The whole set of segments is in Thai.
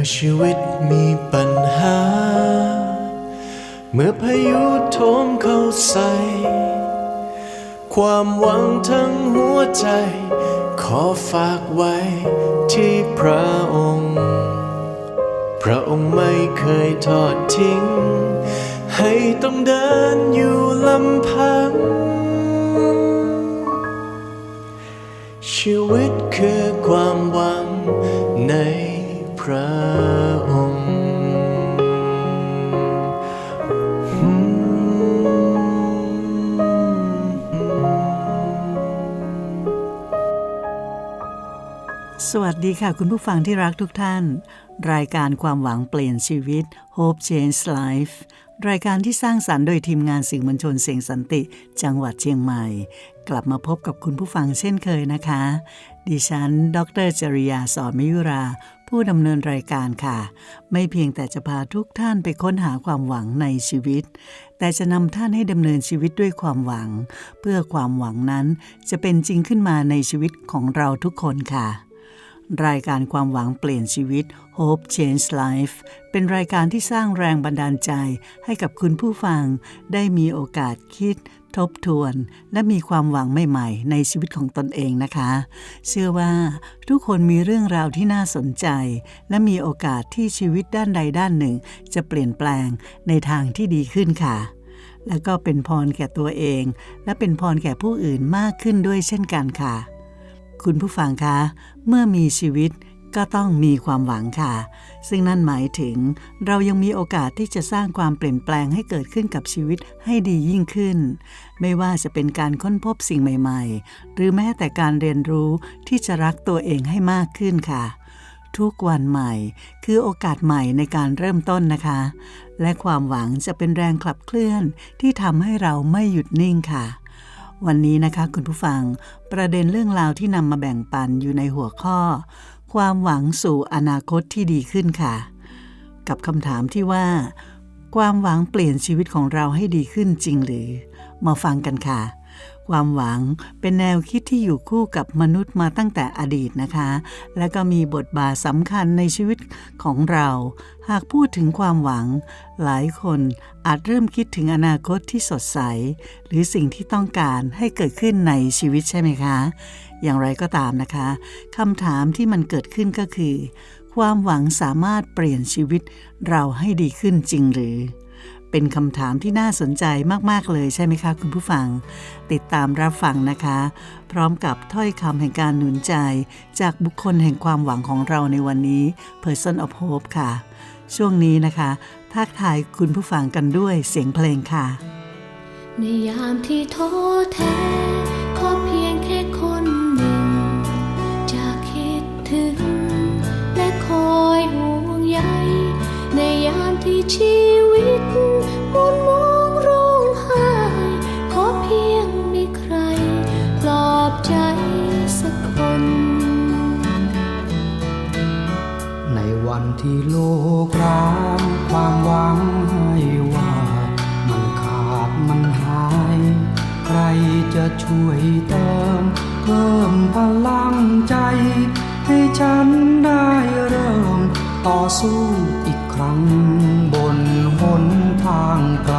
มื่อชีวิตมีปัญหา เมื่อพายุโถมเข้าใส่ ความหวังทั้งหัวใจ ขอฝากไว้ที่พระองค์ พระองค์ไม่เคยทอดทิ้ง ให้ต้องเดินอยู่ลำพัง ชีวิตคือความหวังในพ สวัสดีค่ะ คุณผู้ฟังที่รักทุกท่าน รายการความหวังเปลี่ยนชีวิต Hope Change Life รายการที่สร้างสรรค์โดยทีมงานสื่อมวลชนเสียงสันติ จังหวัดเชียงใหม่ กลับมาพบกับคุณผู้ฟังเช่นเคยนะคะ ดิฉัน ดรจริยาสอนมิยุรา ผู้ดำเนินรายการค่ะ ไม่เพียงแต่จะพาทุกท่านไปค้นหาความหวังในชีวิต แต่จะนำท่านให้ดำเนินชีวิตด้วยความหวัง เพื่อความหวังนั้นจะเป็นจริงขึ้นมาในชีวิตของเราทุกคนค่ะ รายการความหวังเปลี่ยนชีวิต Hope Change Life เป็นรายการที่สร้างแรงบันดาลใจให้กับคุณผู้ฟัง ได้มีโอกาสคิด ทบทวน และมีความหวังใหม่ๆ ในชีวิตของตนเองนะคะ เชื่อว่าทุกคนมีเรื่องราวที่น่าสนใจ และมีโอกาสที่ชีวิตด้านใดด้านหนึ่ง จะเปลี่ยนแปลงในทางที่ดีขึ้นค่ะ แล้วก็เป็นพรแก่ตัวเอง และเป็นพรแก่ผู้อื่นมากขึ้นด้วยเช่นกันค่ะ คุณผู้ฟังคะ เมื่อมีชีวิตก็ต้องมีความหวังค่ะ ซึ่งนั่นหมายถึงเรายังมีโอกาสที่จะสร้างความเปลี่ยนแปลงให้เกิดขึ้นกับชีวิตให้ดียิ่งขึ้น ไม่ว่าจะเป็นการค้นพบสิ่งใหม่ ๆ หรือแม้แต่การเรียนรู้ที่จะรักตัวเองให้มากขึ้นค่ะ ทุกวันใหม่ คือโอกาสใหม่ในการเริ่มต้นนะคะ และความหวังจะเป็นแรงขับเคลื่อนที่ทำให้เราไม่หยุดนิ่งค่ะ วันนี้นะคะคุณผู้ฟัง ประเด็นเรื่องราวที่นำมาแบ่งปันอยู่ในหัวข้อ ความหวังสู่อนาคตที่ดีขึ้นค่ะ กับคำถามที่ว่า ความหวังเปลี่ยนชีวิตของเราให้ดีขึ้นจริงหรือ มาฟังกันค่ะ ความหวังเป็นแนวคิดที่อยู่คู่กับมนุษย์มาตั้งแต่อดีตนะคะ และก็มีบทบาทสำคัญในชีวิตของเรา หากพูดถึงความหวัง หลายคนอาจเริ่มคิดถึงอนาคตที่สดใส หรือสิ่งที่ต้องการให้เกิดขึ้นในชีวิตใช่ไหมคะ อย่างไรก็ตามนะคะคำถามที่มันเกิดขึ้นก็คือ ความหวังสามารถเปลี่ยนชีวิตเราให้ดีขึ้นจริงหรือ เป็นคำถามที่น่าสนใจมาก ๆ เลยใช่ไหมคะ คุณผู้ฟัง ติดตามรับฟังนะคะ พร้อมกับถ้อยคำแห่งการหนุนใจ จากบุคคลแห่งความหวังของเราในวันนี้ Person of Hope ค่ะ ช่วงนี้นะคะทักทายคุณผู้ฟังกันด้วยเสียงเพลงค่ะ ในยามที่ท้อแท้ขอเพียงแค่คนหนึ่ง จะคิดถึง และคอยห่วงใยในยามที่ชีวิต ที่โลกรางความหวังให้ว่ามันขาดมันหาย ใครจะช่วยเติม เพิ่มพลังใจ ให้ฉันได้เริ่ม ต่อสู้อีกครั้งบนหนทางไกล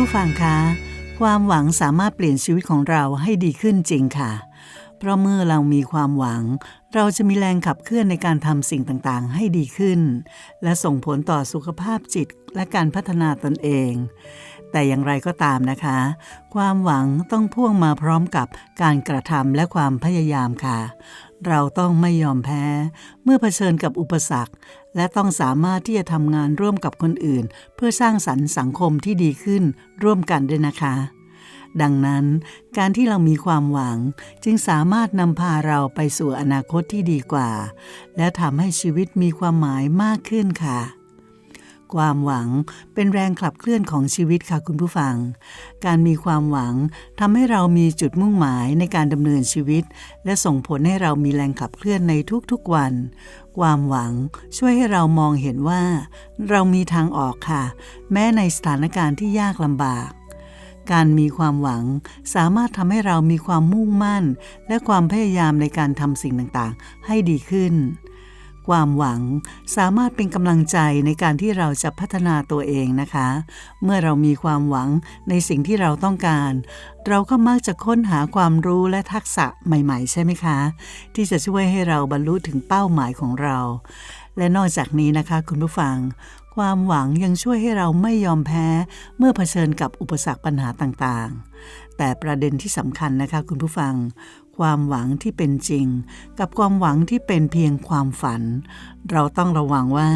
ผู้ฟังคะ ความหวังสามารถเปลี่ยนชีวิตของเราให้ดีขึ้นจริงค่ะ เพราะเมื่อเรามีความหวัง เราจะมีแรงขับเคลื่อนในการทำสิ่งต่างๆ ให้ดีขึ้น และส่งผลต่อสุขภาพจิตและการพัฒนาตนเอง แต่อย่างไรก็ตามนะคะ ความหวังต้องพ่วงมาพร้อมกับการกระทำและความพยายามค่ะเราต้องไม่ยอมแพ้ เมื่อเผชิญกับอุปสรรค และต้องสามารถที่จะทำงานร่วมกับคนอื่น เพื่อสร้างสรรค์สังคมที่ดีขึ้นร่วมกันด้วยนะคะ ดังนั้น การที่เรามีความหวังจึงสามารถนำพาเราไปสู่อนาคตที่ดีกว่า และทำให้ชีวิตมีความหมายมากขึ้นค่ะ ความหวังเป็นแรงขับเคลื่อนของชีวิตค่ะคุณผู้ฟัง การมีความหวังทำให้เรามีจุดมุ่งหมายในการดำเนินชีวิต และส่งผลให้เรามีแรงขับเคลื่อนในทุกๆวัน ความหวังช่วยให้เรามองเห็นว่า เรามีทางออกค่ะ แม้ในสถานการณ์ที่ยากลำบาก การมีความหวังสามารถทำให้เรามีความมุ่งมั่น และความพยายามในการทำสิ่งต่างๆ ให้ดีขึ้น ความหวัง สามารถเป็นกำลังใจในการที่เราจะพัฒนาตัวเองนะคะ เมื่อเรามีความหวังในสิ่งที่เราต้องการ เราก็มักจะค้นหาความรู้และทักษะใหม่ ๆ ใช่ไหมคะ ที่จะช่วยให้เราบรรลุถึงเป้าหมายของเรา และนอกจากนี้นะคะ คุณผู้ฟังความหวังยังช่วยให้เราไม่ยอมแพ้ เมื่อเผชิญกับอุปสรรคปัญหาต่างๆ แต่ประเด็นที่สำคัญนะคะคุณผู้ฟัง ความหวังที่เป็นจริง กับความหวังที่เป็นเพียงความฝัน เราต้องระวังว่า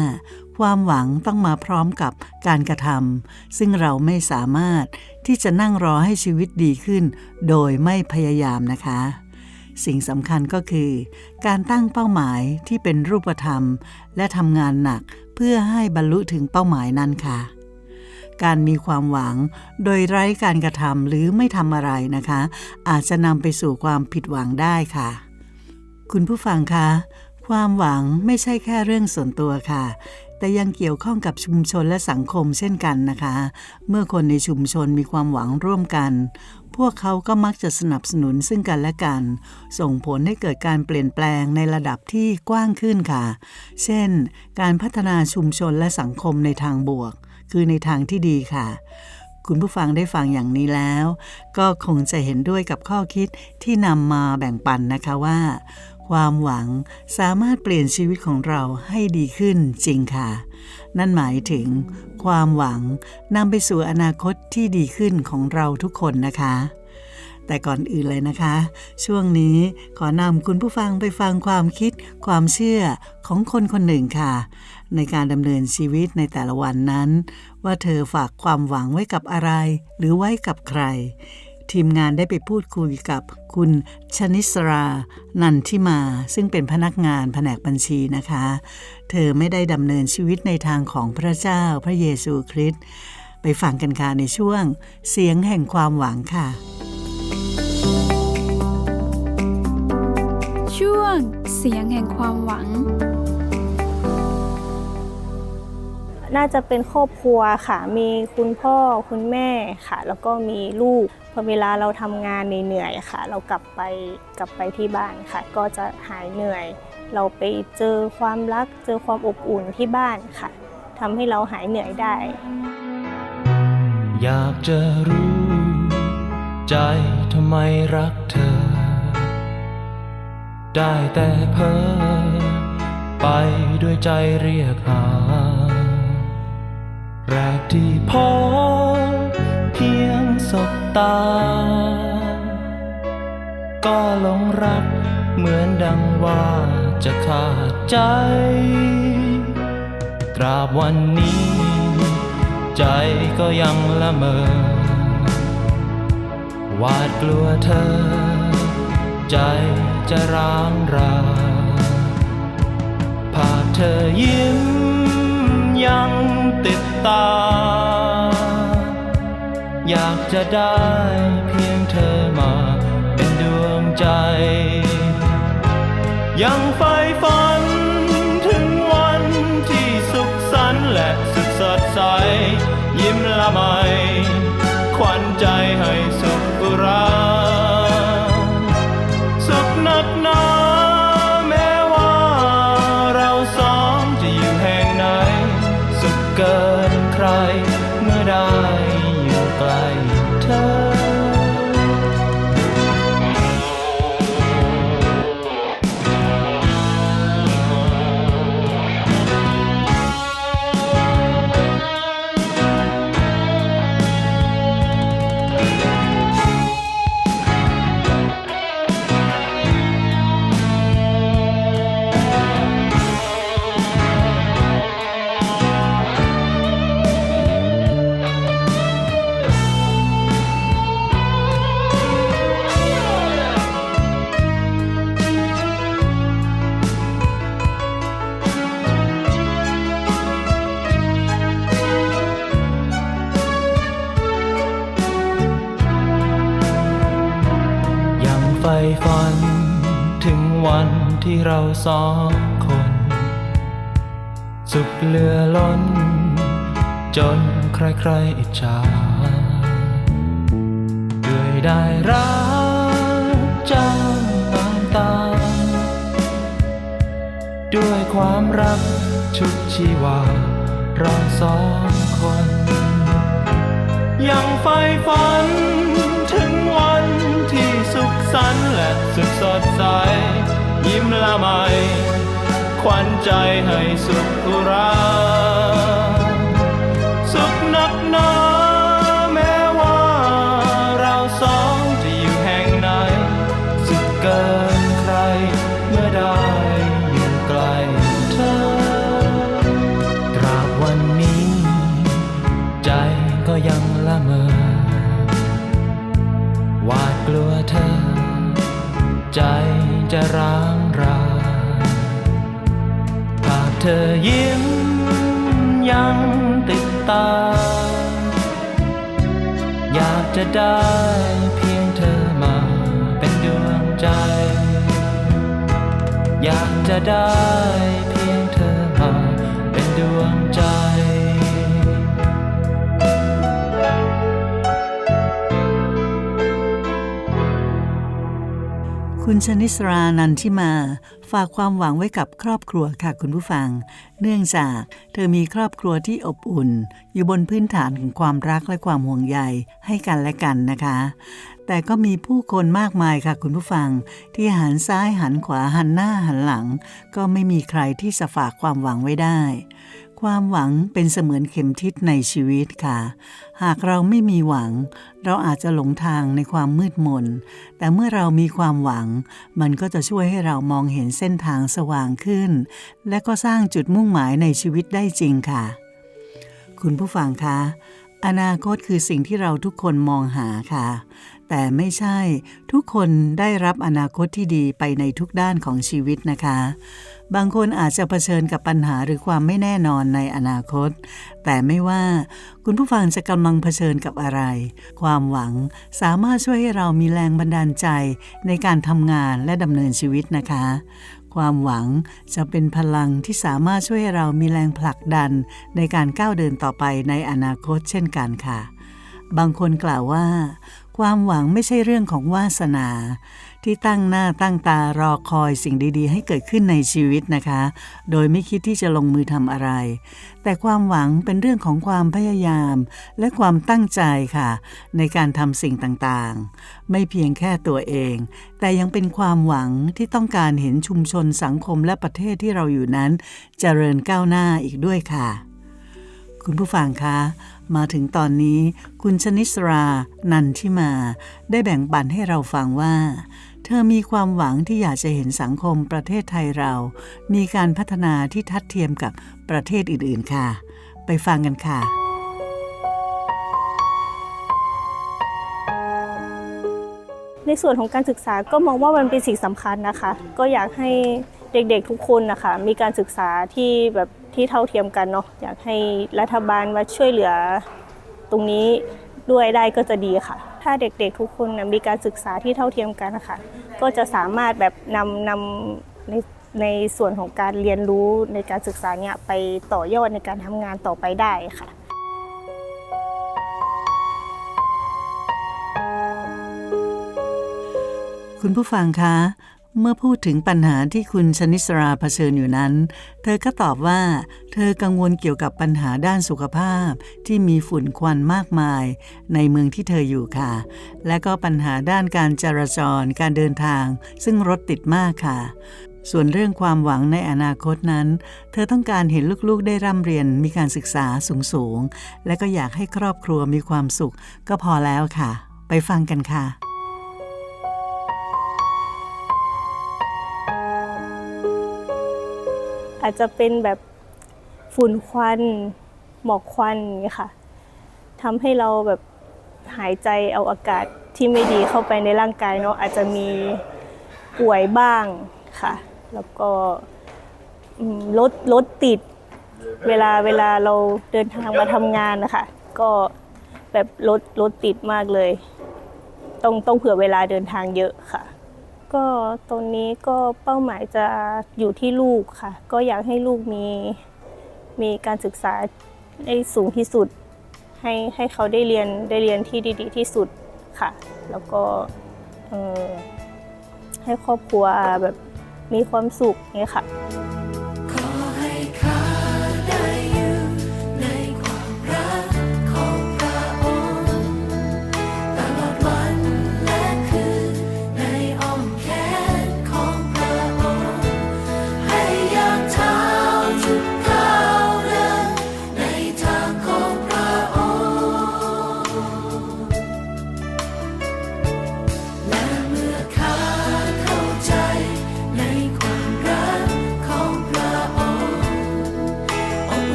ความหวังต้องมาพร้อมกับการกระทำซึ่งเราไม่สามารถที่จะนั่งรอให้ชีวิตดีขึ้น โดยไม่พยายามนะคะสิ่งสำคัญก็คือ การตั้งเป้าหมายที่เป็นรูปธรรม และทำงานหนักเพื่อให้บรรลุถึงเป้าหมายนั้นค่ะ การมีความหวัง โดยไร้การกระทำหรือไม่ทำอะไรนะคะ อาจจะนำไปสู่ความผิดหวังได้ค่ะ คุณผู้ฟังคะ ความหวังไม่ใช่แค่เรื่องส่วนตัวค่ะแต่ยังเกี่ยวข้องกับชุมชนและสังคมเช่นกันนะคะ เมื่อคนในชุมชนมีความหวังร่วมกัน พวกเขาก็มักจะสนับสนุนซึ่งกันและกัน ส่งผลให้เกิดการเปลี่ยนแปลงในระดับที่กว้างขึ้นค่ะ เช่น การพัฒนาชุมชนและสังคมในทางบวก คือในทางที่ดีค่ะ คุณผู้ฟังได้ฟังอย่างนี้แล้ว ก็คงจะเห็นด้วยกับข้อคิดที่นำมาแบ่งปันนะคะว่า ความหวังสามารถเปลี่ยนชีวิตของเราให้ดีขึ้นจริงค่ะ นั่นหมายถึง ความหวังนำไปสู่อนาคตที่ดีขึ้นของเราทุกคนนะคะแต่ก่อนอื่นเลยนะคะ ช่วงนี้ขอนำคุณผู้ฟังไปฟังความคิด ความเชื่อของคนคนหนึ่งค่ะ ในการดำเนินชีวิตในแต่ละวันนั้น ว่าเธอฝากความหวังไว้กับอะไร หรือไว้กับใคร ทีมงานได้ไปพูดคุยกับคุณชนิสรา นันทิมา ซึ่งเป็นพนักงานแผนกบัญชีนะคะ เธอไม่ได้ดำเนินชีวิตในทางของพระเจ้าพระเยซูคริสต์ไปฟังกันค่ะในช่วง เสียงแห่งความหวังค่ะ ช่วงเสียงแห่งความหวัง น่าจะเป็นครอบครัวค่ะ มีคุณพ่อคุณแม่ค่ะ แล้วก็มีลูก พอเวลาเราทำงานเหนื่อยๆค่ะ เรากลับไปกลับไปที่บ้านค่ะ ก็จะหายเหนื่อย เราไปเจอความรัก เจอความอบอุ่นที่บ้านค่ะทำให้เราหายเหนื่อยได้ อยากจะรู้ ใจทำไมรักเธอ ได้แต่เพ้อไปด้วยใจเรียกหา แรกที่พบเพียงสบตา ก็หลงรักเหมือนดังว่าจะขาดใจ ตราบวันนี้ ใจก็ยังละเมอหวาดกลัวเธอ ใจจะร้างรา จะได้เพียงเธอมาเป็นดวงใจ ยังไฟฟ้า สองคน สุขเหลือล้น จนใครๆอิจฉาด้วยได้รักจ้าน้ำตา ด้วยความรักชุดชีวา เราสองคน ยังใฝ่ฝันถึงวันที่สุขสันต์และสุดสดใส ละไมขวัญใจให้สุขุรา เธอยิ้มยังติดตา อยากจะได้เพียงเธอมาเป็นดวงใจ อยากจะได้เพียงเธอมาเป็นดวงใจ คุณชนิสรานันทิมา ฝากความหวังไว้กับครอบครัวค่ะคุณผู้ฟัง เนื่องจากเธอมีครอบครัวที่อบอุ่น อยู่บนพื้นฐานของความรักและความห่วงใยให้กันและกันนะคะ แต่ก็มีผู้คนมากมายค่ะคุณผู้ฟัง ที่หันซ้ายหันขวาหันหน้าหันหลัง ก็ไม่มีใครที่จะฝากความหวังไว้ได้ ความหวังเป็นเสมือนเข็มทิศในชีวิตค่ะ หากเราไม่มีหวัง เราอาจจะหลงทางในความมืดมน แต่เมื่อเรามีความหวัง มันก็จะช่วยให้เรามองเห็นเส้นทางสว่างขึ้น และก็สร้างจุดมุ่งหมายในชีวิตได้จริงค่ะ คุณผู้ฟังคะ อนาคตคือสิ่งที่เราทุกคนมองหาค่ะ แต่ไม่ใช่ทุกคนได้รับอนาคตที่ดีไปในทุกด้านของชีวิตนะคะ บางคนอาจจะเผชิญกับปัญหาหรือความไม่แน่นอนในอนาคต แต่ไม่ว่าคุณผู้ฟังจะกำลังเผชิญกับอะไร ความหวังสามารถช่วยให้เรามีแรงบันดาลใจในการทำงานและดำเนินชีวิตนะคะ ความหวังจะเป็นพลังที่สามารถช่วยให้เรามีแรงผลักดันในการก้าวเดินต่อไปในอนาคตเช่นกันค่ะ บางคนกล่าวว่า ความหวังไม่ใช่เรื่องของวาสนา ที่ตั้งหน้าตั้งตารอคอยสิ่งดีๆ ให้เกิดขึ้นในชีวิตนะคะ โดยไม่คิดที่จะลงมือทำอะไร แต่ความหวังเป็นเรื่องของความพยายาม และความตั้งใจค่ะ ในการทำสิ่งต่างๆ ไม่เพียงแค่ตัวเอง แต่ยังเป็นความหวังที่ต้องการเห็นชุมชนสังคมและประเทศที่เราอยู่นั้น เจริญก้าวหน้าอีกด้วยค่ะ คุณผู้ฟังคะ มาถึงตอนนี้คุณชนิสรานันทิมา ได้แบ่งปันให้เราฟังว่า เธอมีความหวังที่อยากจะเห็นสังคมประเทศไทยเรา มีการพัฒนาที่ทัดเทียมกับประเทศอื่น ๆ ค่ะ ไปฟังกันค่ะ ในส่วนของการศึกษาก็มองว่ามันเป็นสิ่งสำคัญนะคะ ก็อยากให้เด็กๆทุกคนนะคะมีการศึกษาที่แบบ ที่เท่าเทียมกันเนาะอยากให้รัฐบาลมาช่วยเหลือตรงนี้ด้วยได้ก็จะดีค่ะ ถ้าเด็กๆทุกคนนะมีการศึกษาที่เท่าเทียมกันนะคะก็จะสามารถแบบนำนำในในส่วนของการเรียนรู้ในการศึกษาเนี่ยไปต่อยอดในการทำงานต่อไปได้ค่ะคุณผู้ฟังคะ เมื่อพูดถึงปัญหาที่คุณชนิสราเผชิญอยู่นั้น เธอก็ตอบว่า เธอกังวลเกี่ยวกับปัญหาด้านสุขภาพที่มีฝุ่นควันมากมาย ในเมืองที่เธออยู่ค่ะ และก็ปัญหาด้านการจราจรการเดินทาง ซึ่งรถติดมากค่ะส่วนเรื่องความหวังในอนาคตนั้น เธอต้องการเห็นลูกๆ ได้ร่ำเรียนมีการศึกษาสูงๆ และก็อยากให้ครอบครัวมีความสุข ก็พอแล้วค่ะ ไปฟังกันค่ะ อาจจะเป็นแบบฝุ่นควันหมอกควันอย่างนี้ค่ะทำให้เราแบบหายใจเอาอากาศที่ไม่ดีเข้าไปในร่างกายเนาะอาจจะมีป่วยบ้างค่ะ แล้วก็รถรถติดเวลาเวลาเราเดินทางมาทำงานนะคะก็แบบรถรถติดมากเลย ต้องต้องเผื่อเวลาเดินทางเยอะค่ะ ก็ตอนนี้ก็เป้าหมายจะอยู่ที่ลูกค่ะ ก็อยากให้ลูกมีมีการศึกษาได้สูงที่สุด ให้ให้เขาได้เรียนได้เรียนที่ดี ๆ ที่สุดค่ะ แล้วก็ให้ครอบครัวแบบมีความสุขเนี่ยค่ะ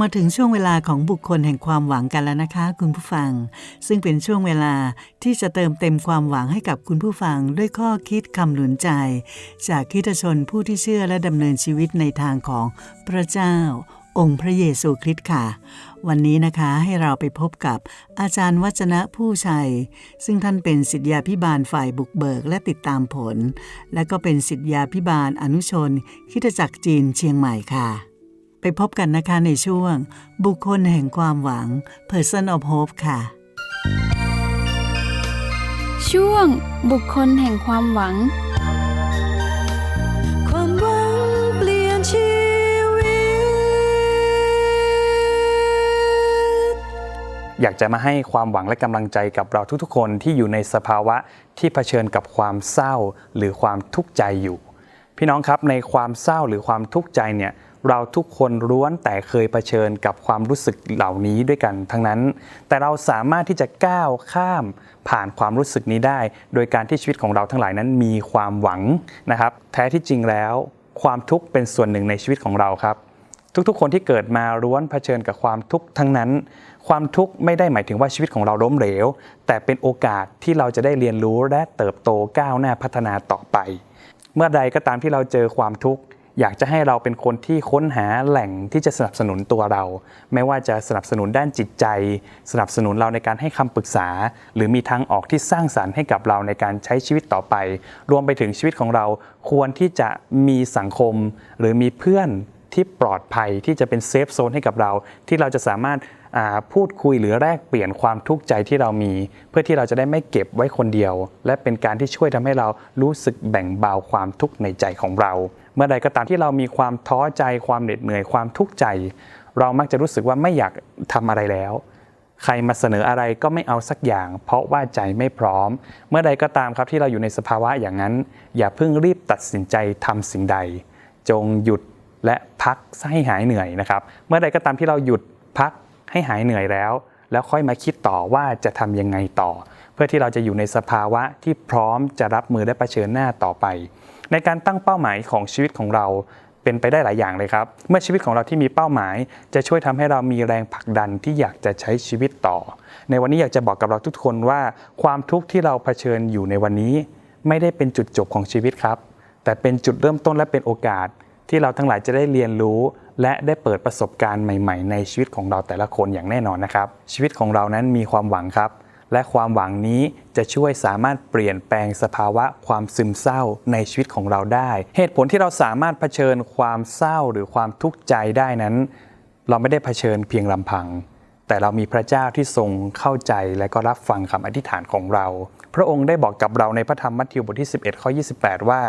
มาถึงช่วงเวลาของบุคคลแห่งความหวังกันแล้วนะคะ คุณผู้ฟัง ซึ่งเป็นช่วงเวลาที่จะเติมเต็มความหวังให้กับคุณผู้ฟังด้วยข้อคิดคำหนุนใจ จากคริสตชนผู้ที่เชื่อและดำเนินชีวิตในทางของพระเจ้า องค์พระเยซูคริสต์ค่ะ วันนี้นะคะให้เราไปพบกับอาจารย์วัจนะผู้ชัย ซึ่งท่านเป็นสิทธยาพิบาลฝ่ายบุกเบิกและติดตามผล และก็เป็นสิทธยาพิบาลอนุชนคิดจักรจีนเชียงใหม่ค่ะ ไปพบกันนะคะในช่วง บุคคลแห่งความหวัง Person of Hope ค่ะ ช่วง บุคคลแห่งความหวัง ความหวังเปลี่ยนชีวิต อยากจะมาให้ความหวังและกำลังใจกับเราทุกๆคนที่อยู่ในสภาวะที่เผชิญกับความเศร้าหรือความทุกข์ใจอยู่ พี่น้องครับในความเศร้าหรือความทุกข์ใจเนี่ย เราทุกคนล้วนแต่เคยเผชิญกับความรู้สึกเหล่านี้ด้วยกันทั้งนั้น แต่เราสามารถที่จะก้าวข้ามผ่านความรู้สึกนี้ได้ โดยการที่ชีวิตของเราทั้งหลายนั้นมีความหวังนะครับ แท้ที่จริงแล้ว ความทุกข์เป็นส่วนหนึ่งในชีวิตของเราครับ ทุกๆ คนที่เกิดมาล้วนเผชิญกับความทุกข์ทั้งนั้น ความทุกข์ไม่ได้หมายถึงว่าชีวิตของเราล้มเหลว แต่เป็นโอกาสที่เราจะได้เรียนรู้และเติบโตก้าวหน้าพัฒนาต่อไป เมื่อใดก็ตามที่เราเจอความทุกข์ อยากจะให้เราเป็นคนที่ค้นหาแหล่งที่จะสนับสนุนตัวเรา ไม่ว่าจะสนับสนุนด้านจิตใจ สนับสนุนเราในการให้คำปรึกษา หรือมีทางออกที่สร้างสรรค์ให้กับเราในการใช้ชีวิตต่อไป รวมไปถึงชีวิตของเราควรที่จะมีสังคม หรือมีเพื่อนที่ปลอดภัยที่จะเป็นเซฟโซนให้กับเรา ที่เราจะสามารถ พูดคุยหรือแลกเปลี่ยนความทุกข์ใจที่เรามี เพื่อที่เราจะได้ไม่เก็บไว้คนเดียว และเป็นการที่ช่วยทำให้เรารู้สึกแบ่งเบาความทุกข์ในใจของเรา เมื่อใดก็ตามที่เรามีความท้อใจความเหน็ดเหนื่อยความทุกข์ใจ เรามักจะรู้สึกว่าไม่อยากทำอะไรแล้ว ใครมาเสนออะไรก็ไม่เอาสักอย่าง เพราะว่าใจไม่พร้อม เมื่อใดก็ตามครับที่เราอยู่ในสภาวะอย่างนั้น อย่าเพิ่งรีบตัดสินใจทำสิ่งใด จงหยุดและพักให้หายเหนื่อยนะครับ เมื่อใดก็ตามที่เราหยุดพัก ให้หายเหนื่อยแล้ว แล้วค่อยมาคิดต่อว่าจะทำยังไงต่อ เพื่อที่เราจะอยู่ในสภาวะที่พร้อมจะรับมือและเผชิญหน้าต่อไป ในการตั้งเป้าหมายของชีวิตของเราเป็นไปได้หลายอย่างเลยครับ เมื่อชีวิตของเราที่มีเป้าหมาย จะช่วยทำให้เรามีแรงผลักดันที่อยากจะใช้ชีวิตต่อ ในวันนี้อยากจะบอกกับเราทุกคนว่าความทุกข์ที่เราเผชิญอยู่ในวันนี้ ไม่ได้เป็นจุดจบของชีวิตครับ แต่เป็นจุดเริ่มต้นและเป็นโอกาสที่เราทั้งหลายจะได้เรียนรู้ และได้เปิดประสบการณ์ใหม่ ๆ ในชีวิตของเราแต่ละคนอย่างแน่นอนนะครับ ชีวิตของเรานั้นมีความหวังครับ และความหวังนี้จะช่วยสามารถเปลี่ยนแปลงสภาวะความซึมเศร้าในชีวิตของเราได้ เหตุผลที่เราสามารถเผชิญความเศร้าหรือความทุกข์ใจได้นั้น เราไม่ได้เผชิญเพียงลำพัง แต่เรามีพระเจ้าที่ทรงเข้าใจและก็รับฟังคำอธิษฐานของเรา พระองค์ได้บอกกับเราในพระธรรมมัทธิวบทที่ 11ข้อ28 ว่า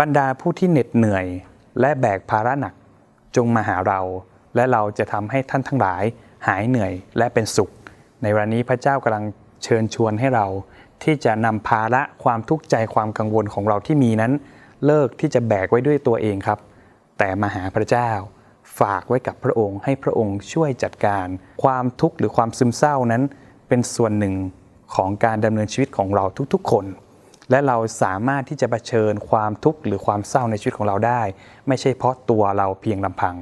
บรรดาผู้ที่เหน็ดเหนื่อย และแบกภาระหนัก จงมาหาเรา และเราจะทำให้ท่านทั้งหลายหายเหนื่อยและเป็นสุข ในวันนี้พระเจ้ากำลังเชิญชวนให้เรา ที่จะนำภาระความทุกข์ใจความกังวลของเราที่มีนั้น เลิกที่จะแบกไว้ด้วยตัวเองครับ แต่มาหาพระเจ้า ฝากไว้กับพระองค์ ให้พระองค์ช่วยจัดการ ความทุกข์หรือความซึมเศร้านั้น เป็นส่วนหนึ่งของการดำเนินชีวิตของเราทุกๆ คน และเราสามารถที่จะะเผชิญความทุกข์หรือความเศร้าในชีวิตของเราได้ ไม่ใช่เพราะตัวเราเพียงลำพัง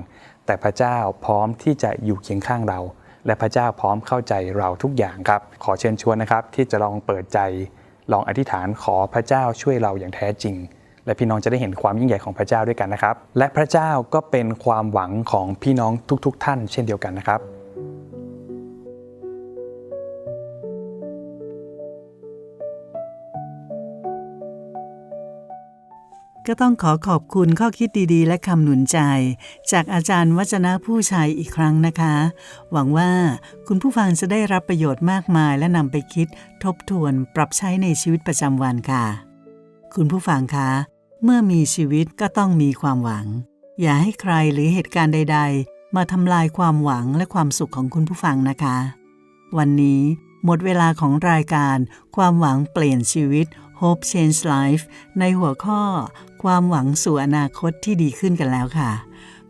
แต่พระเจ้าพร้อมที่จะอยู่เคียงข้างเรา และพระเจ้าพร้อมเข้าใจเราทุกอย่างครับ ขอเชิญชวนนะครับที่จะลองเปิดใจ ลองอธิษฐานขอพระเจ้าช่วยเราอย่างแท้จริง และพี่น้องจะได้เห็นความยิ่งใหญ่ของพระเจ้าด้วยกันนะครับ และพระเจ้าก็เป็นความหวังของพี่น้องทุก ๆ ท่าน เช่นเดียวกันนะครับ ก็ต้องขอขอบคุณข้อคิดดีๆ และคำหนุนใจ จากอาจารย์วัจนะผู้ชัยอีกครั้งนะคะ หวังว่าคุณผู้ฟังจะได้รับประโยชน์มากมายและนำไปคิดทบทวนปรับใช้ในชีวิตประจำวันค่ะ คุณผู้ฟังคะ เมื่อมีชีวิตก็ต้องมีความหวัง อย่าให้ใครหรือเหตุการณ์ใด ๆ มาทำลายความหวังและความสุขของคุณผู้ฟังนะคะ วันนี้หมดเวลาของรายการ ความหวังเปลี่ยนชีวิต Hope Change Life ในหัวข้อ ความหวังสู่อนาคตที่ดีขึ้นกันแล้วค่ะ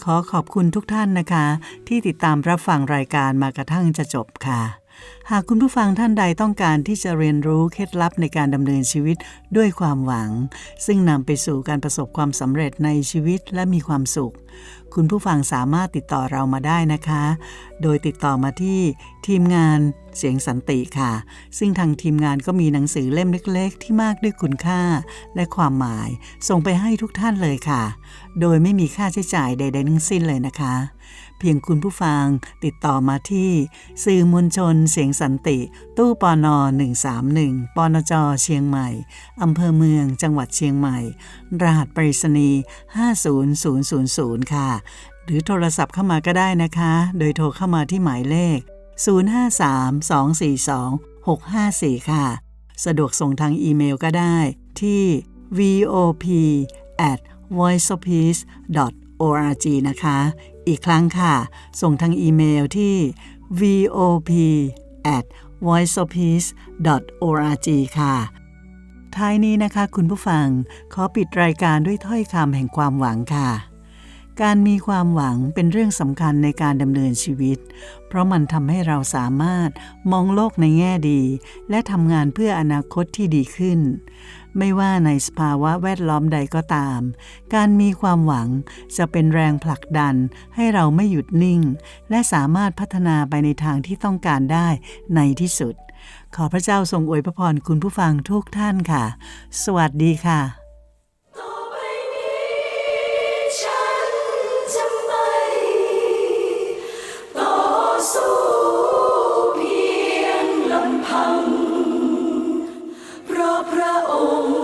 ขอขอบคุณทุกท่านนะคะ ที่ติดตามรับฟังรายการมากระทั่งจะจบค่ะ หากคุณผู้ฟังท่านใดต้องการที่จะเรียนรู้เคล็ดลับในการดำเนินชีวิตด้วยความหวัง ซึ่งนำไปสู่การประสบความสำเร็จในชีวิตและมีความสุข คุณผู้ฟังสามารถติดต่อเรามาได้นะคะ โดยติดต่อมาที่ทีมงานเสียงสันติค่ะ ซึ่งทางทีมงานก็มีหนังสือเล่มเล็ก ๆ ที่มากด้วยคุณค่าและความหมาย ส่งไปให้ทุกท่านเลยค่ะ โดยไม่มีค่าใช้จ่ายใด ๆ ทั้งสิ้นเลยนะคะ พียงคุณผู้ฟังติดต่อมาที่ สื่อมวลชนเสียงสันติ ตู้ปอนอ131ปอนจเชียงใหม่อำเภอเมืองจังหวัดเชียงใหม่ รหัสไปรษณีย์50000 ค่ะ หรือโทรศัพท์เข้ามาก็ได้นะคะ โดยโทรเข้ามาที่หมายเลข 053-242-654 ค่ะ สะดวกส่งทางอีเมลก็ได้ที่ vop at voiceofpeace org นะคะ อีกครั้งค่ะ ส่งทางอีเมลที่ vop at voiceofpeace org ค่ะ ท้ายนี้นะคะคุณผู้ฟัง ขอปิดรายการด้วยถ้อยคำแห่งความหวังค่ะ การมีความหวังเป็นเรื่องสำคัญในการดำเนินชีวิต เพราะมันทำให้เราสามารถมองโลกในแง่ดี และทำงานเพื่ออนาคตที่ดีขึ้น ไม่ว่าในสภาวะแวดล้อมใดก็ตาม การมีความหวังจะเป็นแรงผลักดันให้เราไม่หยุดนิ่ง และสามารถพัฒนาไปในทางที่ต้องการได้ในที่สุด ขอพระเจ้าทรงอวยพระพรคุณผู้ฟังทุกท่านค่ะ สวัสดีค่ะ própria honra.